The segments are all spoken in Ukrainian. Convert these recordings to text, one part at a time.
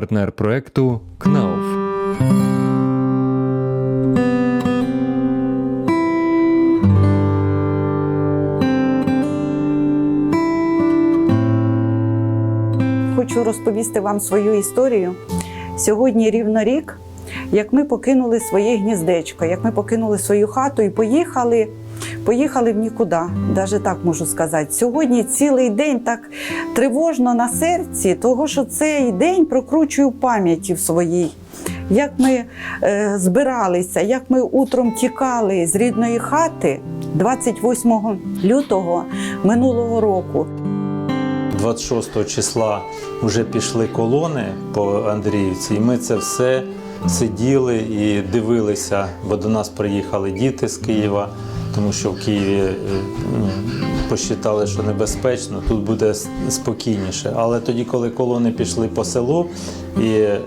партнер проекту КНАУФ. Хочу розповісти вам свою історію. Сьогодні рівно рік, як ми покинули своє гніздечко, як ми покинули свою хату і поїхали. Поїхали в нікуди, навіть так можу сказати. Сьогодні цілий день так тривожно на серці, того що цей день прокручую пам'яті в своїй. Як ми е, збиралися, як ми утром тікали з рідної хати 28 лютого минулого року. 26 числа вже пішли колони по Андріївці, і ми це все сиділи і дивилися, бо до нас приїхали діти з Києва, тому що в Києві е, ну, посчитали, що небезпечно, тут буде спокійніше. Але тоді, коли колони пішли по селу, і е,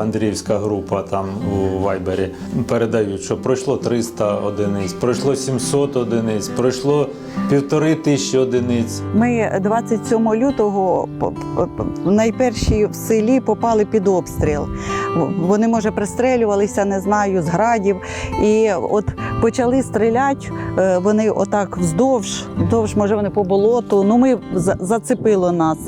Андріївська група там у Вайбері передають, що пройшло 300 одиниць, пройшло 700 одиниць, пройшло півтори тисячі одиниць. Ми 27 лютого найперші в селі попали під обстріл. Вони, може, пристрелювалися, не знаю, з градів. І от почали стріляти, е, вони отак вздовж, вздовж, може, вони по болоту. Ну, ми за- зацепило нас.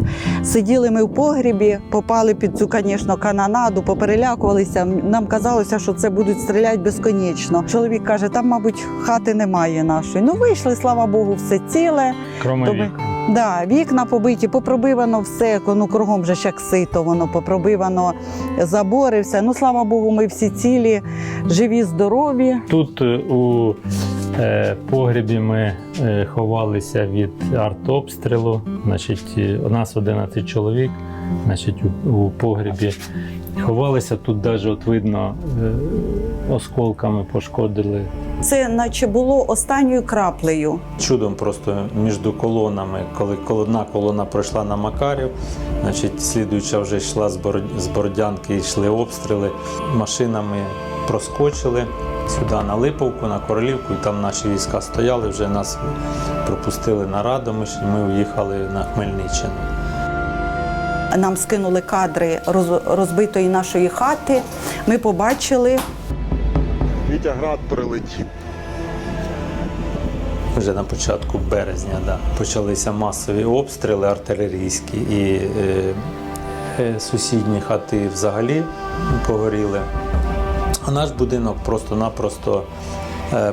Сиділи ми в погрібі, попали під цю, звісно, канонаду, поперелякувалися. Нам казалося, що це будуть стріляти безконечно. Чоловік каже, там, мабуть, хати немає нашої. Ну, вийшли, слава Богу, все ціле. Кроме Тобі- вікон. Да, вікна побиті, попробивано все, ну кругом же ж як сито, воно попробивано забори, все. Ну слава Богу, ми всі цілі, живі, здорові. Тут е, у е, погребі ми е, ховалися від артобстрілу. Значить, у нас 11 чоловік. Значить, у погребі ховалися. Тут навіть от видно е, осколками пошкодили. Це наче було останньою краплею. Чудом просто між колонами, коли одна колона пройшла на Макарів, значить, слідуюча вже йшла з Бородянки, йшли обстріли. Машинами проскочили сюди на Липовку, на Королівку, і там наші війська стояли, вже нас пропустили на Радомиш, і ми уїхали на Хмельниччину. Нам скинули кадри розбитої нашої хати. Ми побачили. Вітя град прилетів. Вже на початку березня да, почалися масові обстріли артилерійські, і е, е, сусідні хати взагалі погоріли. А наш будинок просто-напросто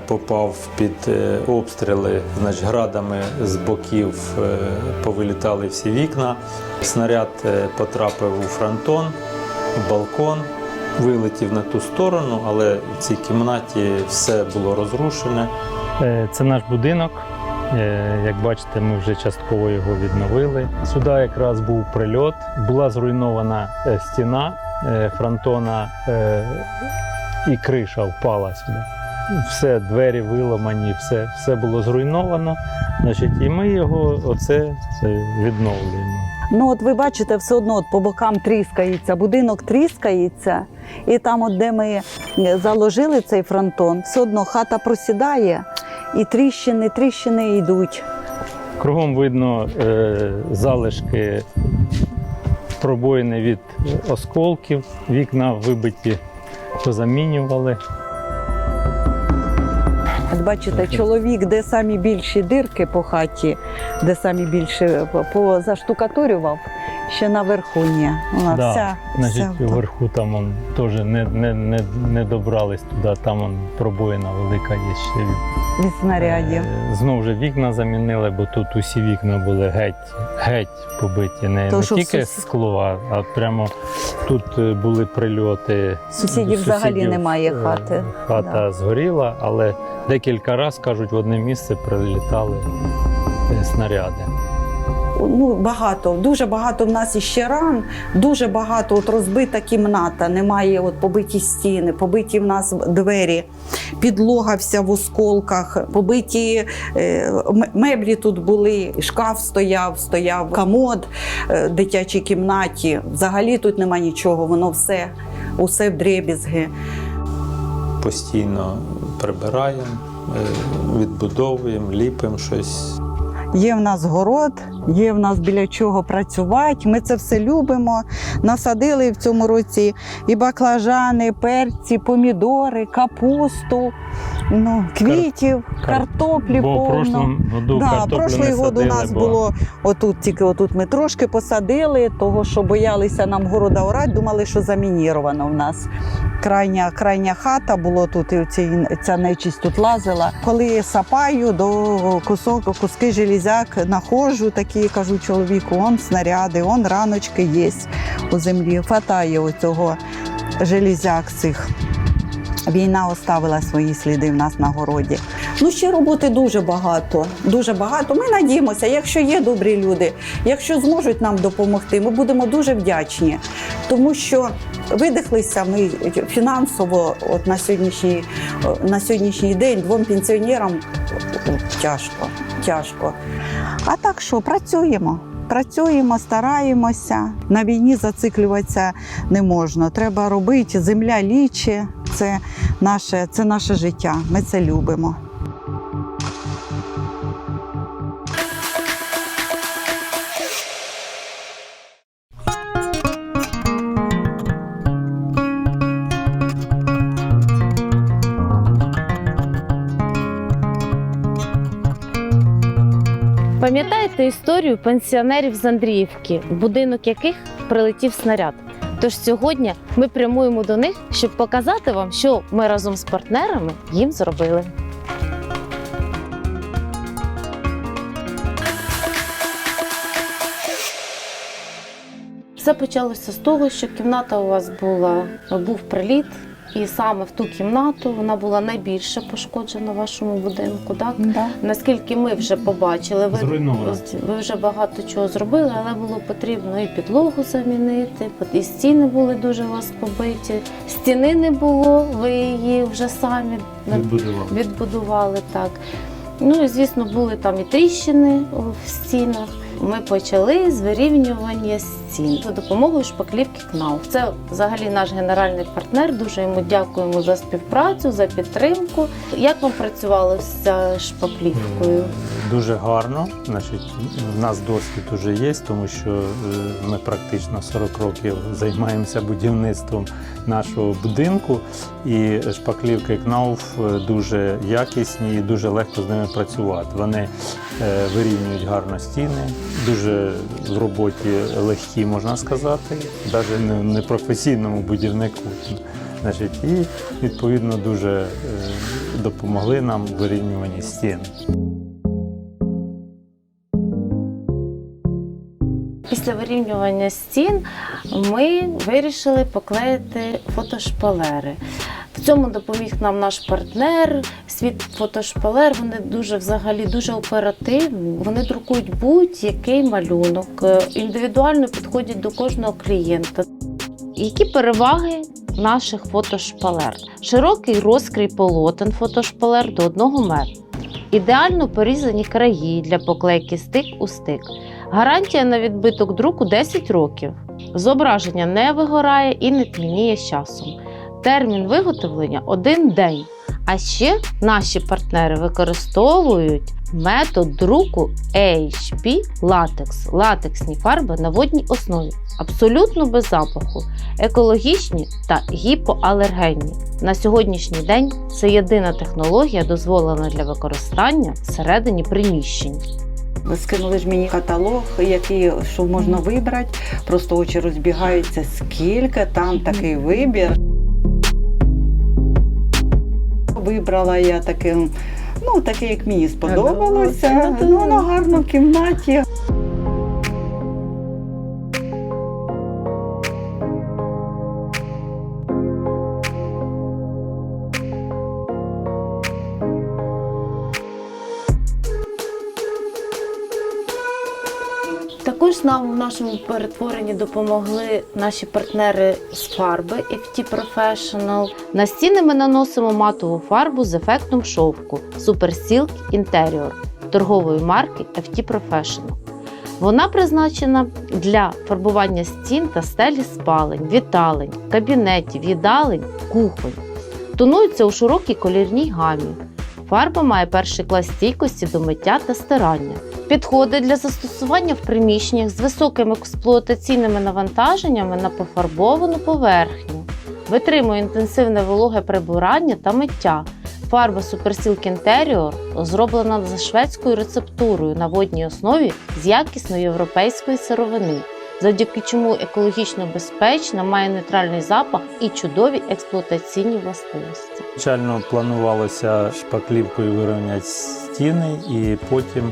попав під е, обстріли, значить, градами з боків е, повилітали всі вікна. Снаряд е, потрапив у фронтон, в балкон, вилетів на ту сторону, але в цій кімнаті все було розрушене. Е, Це наш будинок. Е, Як бачите, ми вже частково його відновили. Сюди якраз був прильот, була зруйнована е, стіна е, фронтона е, і криша впала сюди. Все, двері виламані, все, все було зруйновано. Значить, і ми його оце відновлюємо. Ну, от ви бачите, все одно от по бокам тріскається, будинок тріскається, і там, от де ми е, заложили цей фронтон, все одно хата просідає, і тріщини, тріщини йдуть. Кругом видно е, залишки пробоїни від осколків, вікна вибиті, позамінювали. Бачите, чоловік, де самі більші дирки по хаті, де самі більше позаштукатурював, ще наверху ні. Вона Да, вся, Значить, вся вверху там он, теж не, не, не, не добрались туди, там он, пробоїна велика є ще від від снарядів. Е, Знову ж вікна замінили, бо тут усі вікна були геть, геть побиті. Не, То, не тільки сус- скло, а, а прямо тут е, були прильоти. Сусідів взагалі немає е, хати. Хата Да. згоріла, але декілька разів, кажуть, в одне місце прилітали е, снаряди. Ну, багато, дуже багато в нас іще ран, дуже багато от розбита кімната, немає от побиті стіни, побиті в нас двері, підлога вся в осколках, побиті е, меблі тут були, шкаф стояв, стояв комод е, в дитячій кімнаті. Взагалі тут нема нічого, воно все, усе в дребізги. Постійно прибираємо, е, відбудовуємо, ліпимо щось. Є в нас город, є в нас біля чого працювати. Ми це все любимо. Насадили в цьому році і баклажани, перці, помідори, капусту, ну, квітів, кар- картоплі Бо повно. прошлому году Да, прошлий год у нас бо було отут, тільки отут ми трошки посадили, того що боялися нам города орати, думали, що замініровано в нас. Крайня, крайня хата було тут, і ця нечисть тут лазила. Коли сапаю до кусок, куски железяк находжу, такі кажу чоловіку, он снаряди, он раночки є у землі. Хватає оцього железяк цих. Війна оставила свої сліди в нас на городі. Ну ще роботи дуже багато. Дуже багато. Ми надіємося, якщо є добрі люди, якщо зможуть нам допомогти, ми будемо дуже вдячні, тому що видихлися ми фінансово. От на сьогоднішній на сьогоднішній день двом пенсіонерам тяжко, тяжко. А так що працюємо. Працюємо, стараємося. На війні зациклюватися не можна. Треба робити. Земля ліче. Це наше, це наше життя. Ми це любимо. Пам'ятаєте історію пенсіонерів з Андріївки, в будинок яких прилетів снаряд? Тож сьогодні ми прямуємо до них, щоб показати вам, що ми разом з партнерами їм зробили. Все почалося з того, що кімната у вас була був приліт, і саме в ту кімнату вона була найбільше пошкоджена в вашому будинку. Так Да. Наскільки ми вже побачили, ви, Зруйнована. ви вже багато чого зробили, але було потрібно і підлогу замінити, і стіни були дуже у вас побиті. Стіни не було, ви її вже самі відбудували. відбудували так. Ну і звісно, були там і тріщини в стінах. Ми почали з вирівнювання стін за допомогою шпаклівки КНАУ. Це взагалі наш генеральний партнер. Дуже йому дякуємо за співпрацю, за підтримку. Як вам працювалося з шпаклівкою? Дуже гарно. Значить, в нас досвід уже є, тому що е, ми практично 40 років займаємося будівництвом нашого будинку. І шпаклівки КНАУФ е, дуже якісні і дуже легко з ними працювати. Вони е, вирівнюють гарно стіни, дуже в роботі легкі, можна сказати, навіть не, професійному будівнику. Значить, і відповідно дуже е, допомогли нам в вирівнюванні стін. Після вирівнювання стін ми вирішили поклеїти фотошпалери. В цьому допоміг нам наш партнер. Світ фотошпалер. Вони дуже взагалі дуже оперативні. Вони друкують будь-який малюнок, е, індивідуально підходять до кожного клієнта. Які переваги наших фотошпалер? Широкий розкрій полотен фотошпалер до 1 метра. Ідеально порізані краї для поклейки стик у стик. Гарантія на відбиток друку 10 років. Зображення не вигорає і не тьмяніє з часом. Термін виготовлення один день. А ще наші партнери використовують метод друку HP латекс, латексні фарби на водній основі, абсолютно без запаху, екологічні та гіпоалергенні. На сьогоднішній день це єдина технологія, дозволена для використання всередині приміщень. Ви скинули ж мені каталог, який що можна вибрати. Просто очі розбігаються, скільки там такий вибір. Вибрала я таким, ну таке, як мені сподобалося. Ну, воно гарно в кімнаті. Нам в нашому перетворенні допомогли наші партнери з фарби FT Professional. На стіни ми наносимо матову фарбу з ефектом шовку Super Silk Interior торгової марки FT Professional. Вона призначена для фарбування стін та стелі спалень, віталень, кабінетів, їдалень, кухонь. Тонується у широкій колірній гамі. Фарба має перший клас стійкості до миття та стирання. Підходить для застосування в приміщеннях з високими експлуатаційними навантаженнями на пофарбовану поверхню. Витримує інтенсивне вологе прибирання та миття. Фарба Supersilk Interior зроблена за шведською рецептурою на водній основі з якісної європейської сировини, завдяки чому екологічно безпечна, має нейтральний запах і чудові експлуатаційні властивості. Звичайно, планувалося шпаклівкою вирівняти стіни і потім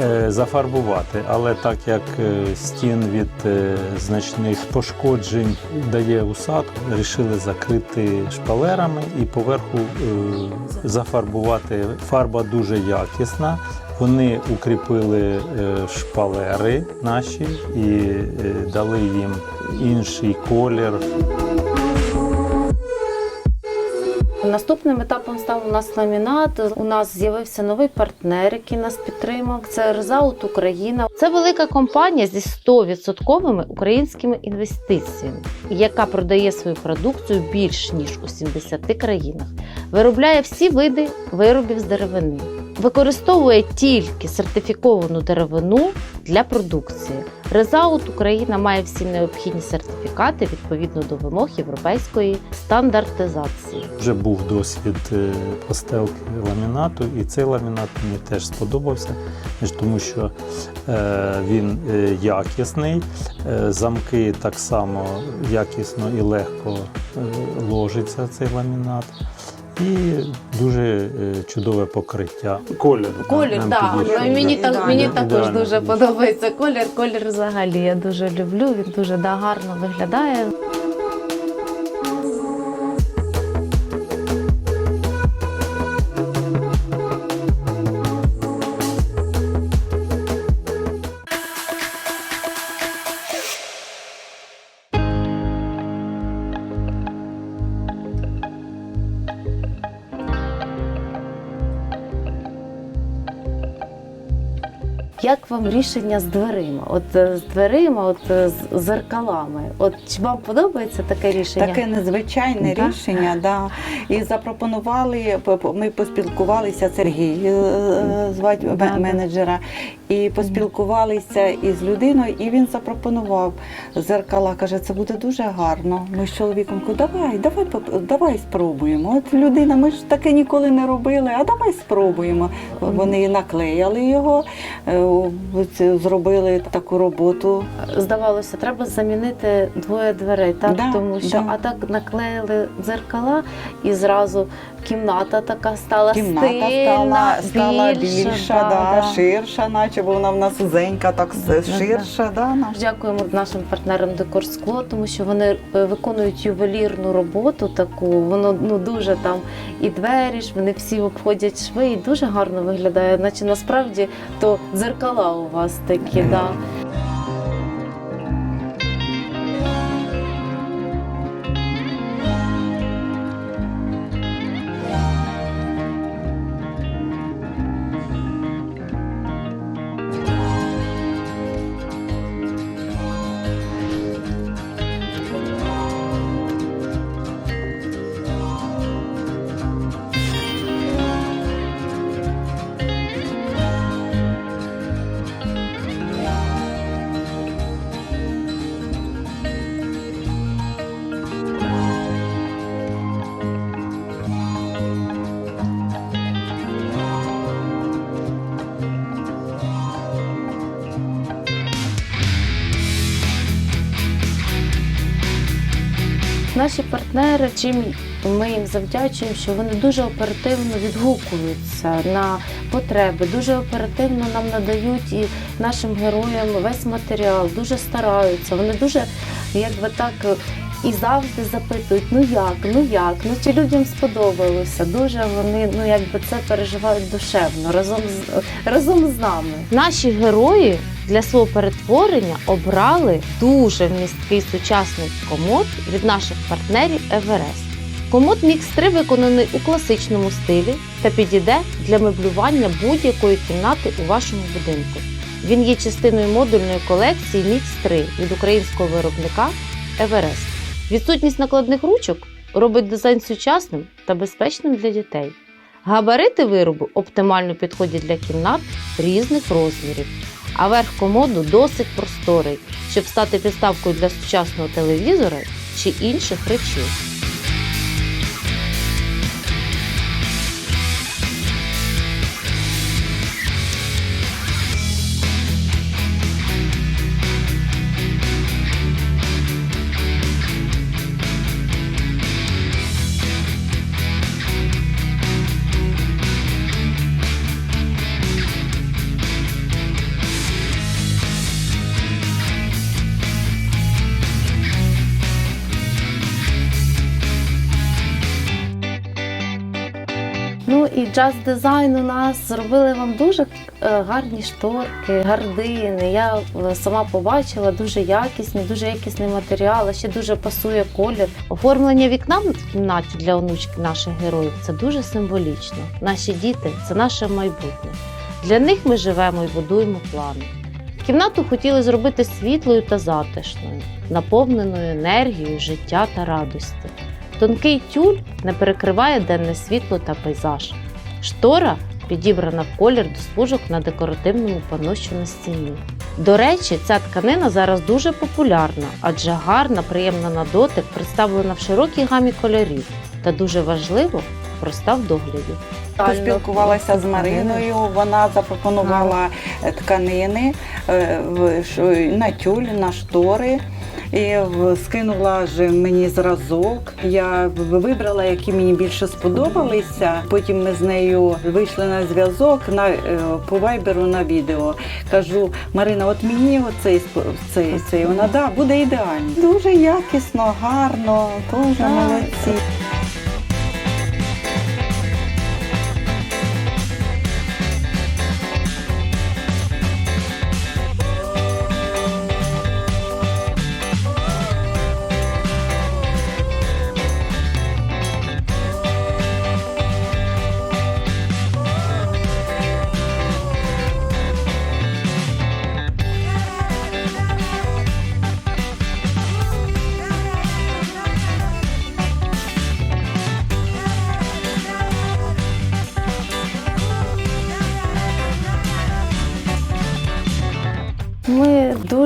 е, зафарбувати. Але так як е, стін від е, значних пошкоджень дає усадку, вирішили закрити шпалерами і поверху е, зафарбувати. Фарба дуже якісна. Вони укріпили е, шпалери наші і е, дали їм інший колір. Наступним етапом став у нас ламінат. У нас з'явився новий партнер, який нас підтримав. Це Резаут Україна. Це велика компанія зі 100% українськими інвестиціями, яка продає свою продукцію більш ніж у 70 країнах. Виробляє всі види виробів з деревини. Використовує тільки сертифіковану деревину для продукції. Резаут Україна має всі необхідні сертифікати відповідно до вимог європейської стандартизації. Вже був досвід е, постелки ламінату, і цей ламінат мені теж сподобався, тому що е, він е, якісний, замки так само якісно і легко ложиться цей ламінат. І дуже е, чудове покриття. Колір. Колір, так. Да. Ну, мені, да. так, мені також дуже подобається колір. Колір взагалі я дуже люблю, він дуже да, гарно виглядає. Вам рішення з дверима? От е, з дверима, от е, з зеркалами. От чи вам подобається таке рішення? Таке незвичайне Да? рішення, да. І запропонували, ми поспілкувалися, Сергій е, звати да. менеджера, і поспілкувалися із людиною, і він запропонував зеркала. Каже, це буде дуже гарно. Ми з чоловіком кажу, давай, давай, давай спробуємо. От людина, ми ж таке ніколи не робили, а давай спробуємо. Вони наклеяли його, е, зробили таку роботу. Здавалося, треба замінити двоє дверей, так Да, тому що да. а так наклеїли дзеркала, і зразу кімната така стала Кімната стильна, стала, стала більша, більша, да, ширша, наче бо вона в нас узенька, так Да, да. ширша. Да, наша. Дякуємо нашим партнерам Декор Скло, тому що вони е, виконують ювелірну роботу таку. Воно ну дуже там і двері ж вони всі обходять шви, і дуже гарно виглядає. Наче насправді то дзеркала у вас такі, да. Наші партнери, чим ми їм завдячуємо, що вони дуже оперативно відгукуються на потреби, дуже оперативно нам надають і нашим героям весь матеріал, дуже стараються. Вони дуже якби так. І завжди запитують, ну як, ну як, ну чи людям сподобалося. Дуже вони ну якби це переживають душевно разом з разом з нами. Наші герої для свого перетворення обрали дуже вмісткий сучасний комод від наших партнерів Еверест. Комод Мікс 3 виконаний у класичному стилі та підійде для меблювання будь-якої кімнати у вашому будинку. Він є частиною модульної колекції Мікс 3 від українського виробника Еверест. Відсутність накладних ручок робить дизайн сучасним та безпечним для дітей. Габарити виробу оптимально підходять для кімнат різних розмірів, а верх комоду досить просторий, щоб стати підставкою для сучасного телевізора чи інших речей. Джаз дизайн у нас зробили вам дуже е, гарні шторки, гардини. Я е, сама побачила дуже якісні, дуже якісний матеріал, ще дуже пасує колір. Оформлення вікна в кімнаті для онучки наших героїв це дуже символічно. Наші діти це наше майбутнє. Для них ми живемо і будуємо плани. Кімнату хотіли зробити світлою та затишною, наповненою енергією життя та радості. Тонкий тюль не перекриває денне світло та пейзаж. Штора підібрана в колір до смужок на декоративному панно, що на стіні. До речі, ця тканина зараз дуже популярна, адже гарна, приємна на дотик, представлена в широкій гамі кольорів та дуже важливо, проста в догляді. Поспілкувалася з Мариною, вона запропонувала е, тканини е, в- ш- на тюль, на штори. І скинула ж мені зразок. Я вибрала, які мені більше сподобалися. Потім ми з нею вийшли на зв'язок на е, по вайберу на відео. Кажу, Марина, от мені оцей цей, цей. Вона да, буде ідеально. Дуже якісно, гарно, дуже молодці.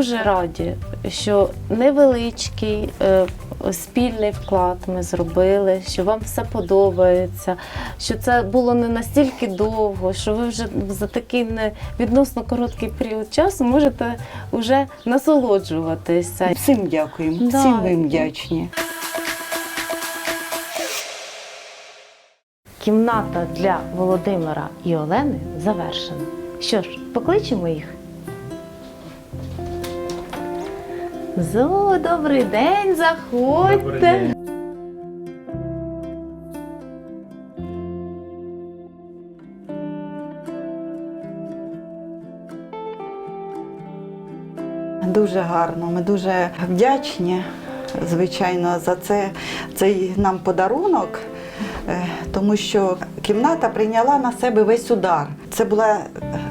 Дуже раді, що невеличкий е, спільний вклад ми зробили, що вам все подобається, що це було не настільки довго, що ви вже за такий не відносно короткий період часу можете вже насолоджуватися. Всім дякуємо, Да. всім ми вдячні. Кімната для Володимира і Олени завершена. Що ж, покличемо їх. Зо, добрий день, заходьте. Добрий день. Дуже гарно. Ми дуже вдячні, звичайно, за це цей нам подарунок, е, тому що кімната прийняла на себе весь удар. Це була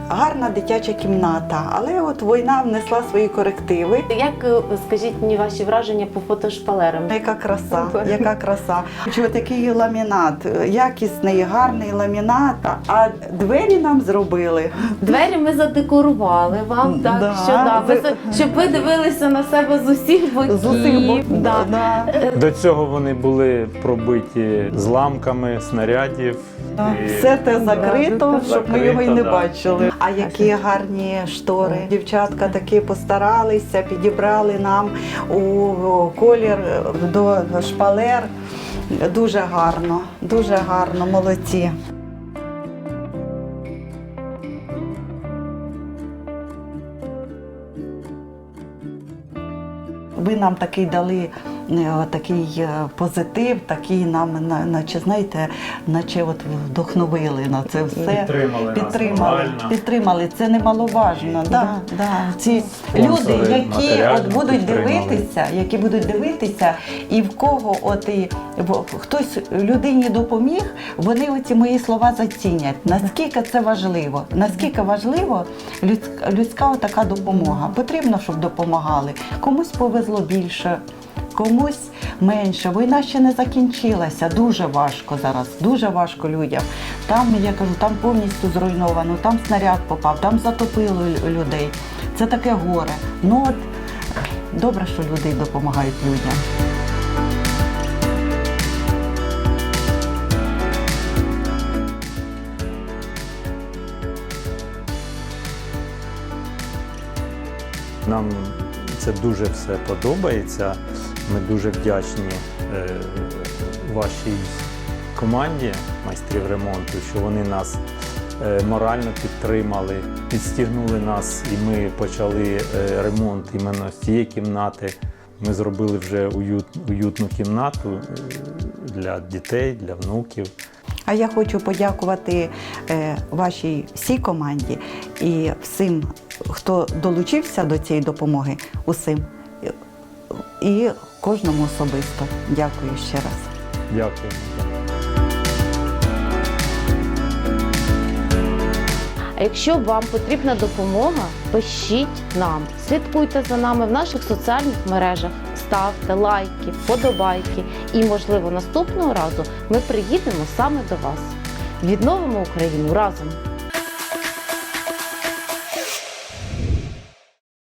гарна дитяча кімната, але от війна внесла свої корективи. Як, е, скажіть мені ваші враження по фотошпалерам? Яка краса, яка краса. Що такий ламінат, якісний, гарний ламінат. А двері нам зробили. Двері ми задекорували вам, так Да. що да, Ви- щоб ви дивилися на себе з усіх боків. З усіх боків. Да. Да. До цього вони були пробиті зламками снарядів. І Все те закрито, Да, щоб ми його й не да. бачили. А які гарні штори. Дівчатка таки постаралися, підібрали нам у колір до шпалер. Дуже гарно, дуже гарно, молодці. Ви нам такий дали такий е, позитив, такий нам, наче знаєте, наче от вдохновили на це все. Підтримали підтримали, морально. підтримали. Це немаловажно. Да, да. Ці Спонсори люди, які от будуть підтримали. дивитися, які будуть дивитися, і в кого от і в- хтось людині допоміг, вони оці мої слова зацінять. Наскільки це важливо? Наскільки важливо людська, людська така допомога? Потрібно, щоб допомагали. Комусь повезло більше. Комусь менше. Війна ще не закінчилася. Дуже важко зараз, дуже важко людям. Там, я кажу, там повністю зруйновано, там снаряд попав, там затопило людей. Це таке горе. Ну от добре, що люди допомагають людям. Нам це дуже все подобається. Ми дуже вдячні е, вашій команді майстрів ремонту, що вони нас е, морально підтримали, підстігнули нас, і ми почали е, ремонт іменно з цієї кімнати. Ми зробили вже уют, уютну кімнату для дітей, для внуків. А я хочу подякувати вашій всій команді і всім, хто долучився до цієї допомоги, усім. І кожному особисто. Дякую ще раз. Дякуємо. А якщо вам потрібна допомога, пишіть нам, слідкуйте за нами в наших соціальних мережах, ставте лайки, вподобайки. І, можливо, наступного разу ми приїдемо саме до вас. Відновимо Україну разом!